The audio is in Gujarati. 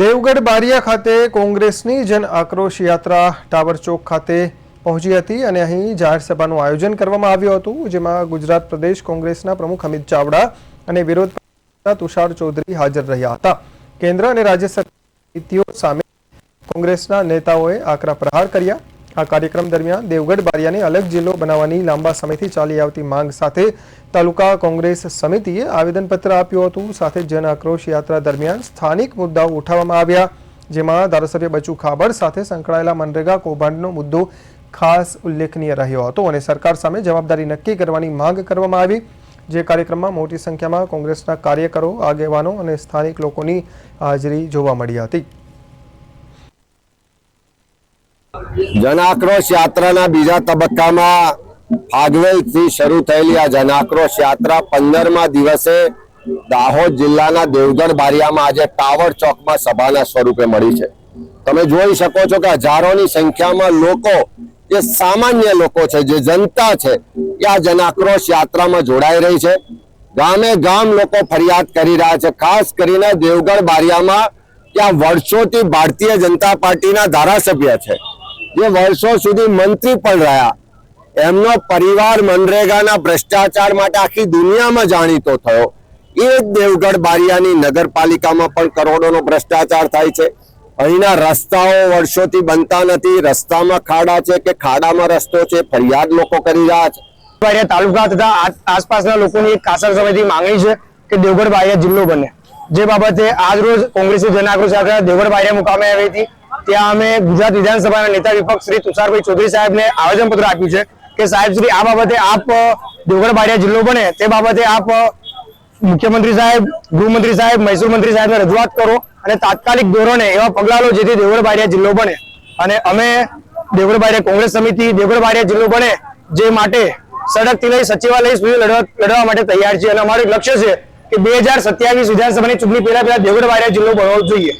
દેવગઢ બારિયા ખાતે કોંગ્રેસની જન આક્રોશ યાત્રા ટાવર ચોક ખાતે પહોંચી હતી અને અહીં જાહેર સભાનું આયોજન કરવામાં આવ્યું હતું, જેમાં ગુજરાત પ્રદેશ કોંગ્રેસના પ્રમુખ અમિત ચાવડા અને વિરોધ તુષાર ચૌધરી હાજર રહ્યા હતા. કેન્દ્ર અને રાજ્ય સરકાર નીતિઓ સામે કોંગ્રેસના નેતાઓએ આકરા પ્રહાર કર્યા. આ કાર્યક્રમ દરમિયાન દેવગઢ બારિયાને અલગ જિલ્લો બનાવવાની લાંબા સમયથી ચાલી આવતી માંગ સાથે તાલુકા કોંગ્રેસ સમિતિએ આવેદનપત્ર આપ્યું હતું. સાથે જન આક્રોશ યાત્રા દરમિયાન સ્થાનિક મુદ્દાઓ ઉઠાવવામાં આવ્યા, જેમાં ધારાસભ્ય બચુ ખાબડ સાથે સંકળાયેલા મનરેગા કૌભાંડનો મુદ્દો ખાસ ઉલ્લેખનીય રહ્યો હતો અને સરકાર સામે જવાબદારી નક્કી કરવાની માંગ કરવામાં આવી. જે કાર્યક્રમમાં મોટી સંખ્યામાં કોંગ્રેસના કાર્યકરો, આગેવાનો અને સ્થાનિક લોકોની હાજરી જોવા મળી હતી. જન આક્રોશ યાત્રાના બીજા તબક્કામાં ફાગવેલથી શરૂ થયેલી આ જન આક્રોશ યાત્રા પંદરમા દિવસે દાહોદ જિલ્લાના દેવગઢ બારિયામાં આજે ટાવર ચોકમાં સભાના સ્વરૂપે મળી છે. તમે જોઈ શકો છો કે હજારોની સંખ્યામાં લોકો જે સામાન્ય લોકો છે, જે જનતા છે, એ આ જન આક્રોશ યાત્રામાં જોડાઈ રહી છે. ગામે ગામ લોકો ફરિયાદ કરી રહ્યા છે. ખાસ કરીને દેવગઢ બારિયામાં ત્યાં વર્ષોથી ભારતીય જનતા પાર્ટીના ધારાસભ્ય છે. જે વર્ષો સુધી મંત્રી પણ રહ્યા. એમનો પરિવાર મનરેગાના ભ્રષ્ટાચાર માટે આખી દુનિયામાં જાણીતો થયો. એ જ દેવગઢ બારિયાની નગરપાલિકામાં પણ કરોડોનો ભ્રષ્ટાચાર થાય છે. અહીંના રસ્તાઓ વર્ષોથી બનતા નથી. રસ્તામાં ખાડા છે કે ખાડામાં રસ્તો છે, ફરિયાદ લોકો કરી રહ્યા છે. તાલુકા તથા આસપાસના લોકોની એક કાસર સમયથી માંગણી છે કે દેવગઢ બારિયા જિલ્લો બને. જે બાબતે આજ રોજ કોંગ્રેસી જન આક્રોશ યાત્રા દેવગઢ બારિયા મુકામે આવી હતી. ત્યાં અમે ગુજરાત વિધાનસભાના નેતા વિપક્ષ શ્રી તુષારભાઈ ચૌધરી સાહેબને આવેદનપત્ર આપ્યું છે કે સાહેબ શ્રી આ બાબતે આપ અ, જિલ્લો બને તે બાબતે આપ મુખ્યમંત્રી સાહેબ ગૃહમંત્રી સાહેબ મહેસૂલ મંત્રી સાહેબને રજૂઆત કરો અને તાત્કાલિક ધોરણે એવા પગલાં લો જેથી દેવગઢ જિલ્લો બને. અને અમે દેવગઢ કોંગ્રેસ સમિતિ દેવગઢ જિલ્લો બને જે માટે સડકથી લઈ સચિવાલય સુધી લડવા માટે તૈયાર છે અને અમારું લક્ષ્ય છે કે બે હજાર સત્યાવીસ વિધાનસભાની ચૂંટણી પહેલા પહેલા દેવગઢ જિલ્લો બનવો જોઈએ.